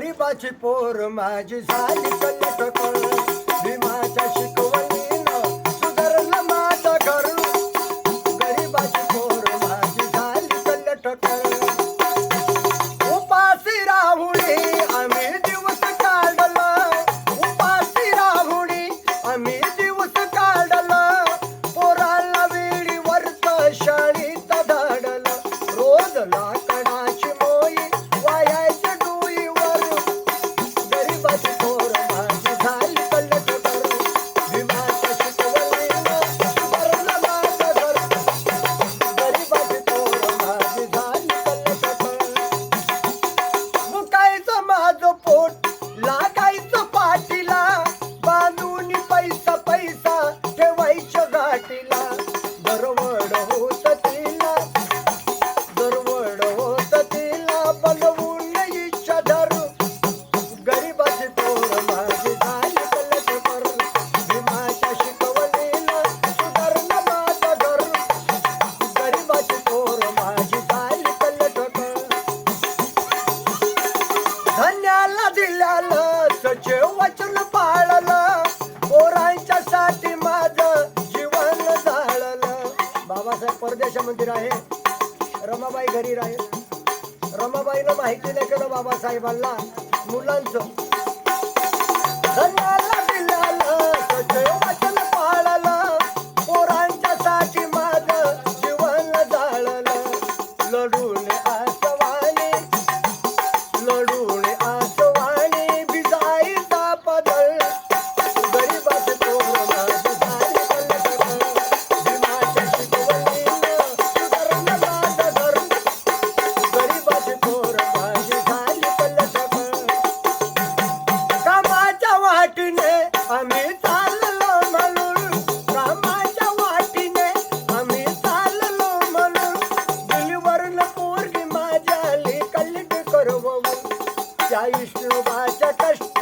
गरीबाची पोर माझी झाली कल्लट भीमाच्या शिकवणीनं सुधारलं माझं घर. गरीबाची पोर माझी झाली कल्लट तिला बनवून इच्छा धरू. गरीबाची पोर माझी झाली कलट कर भीमाच्या शिकवणीनं सुधारलं माझं घर. गरीबाची पोर माझी झाली कलट कर धन्याला दिल्यालं सचे वचन पाळलं. पोरांच्या साठी माझं जीवन जाळलं बाबासाहेब परदेश मंदिर आहे. रमाबाई घरी राहील. रमाबाईनं माहिती नाही केलं बाबासाहेबांना? मुलांचं. ವಿಷ್ಣು ವಾಚ ಕಷ್ಟ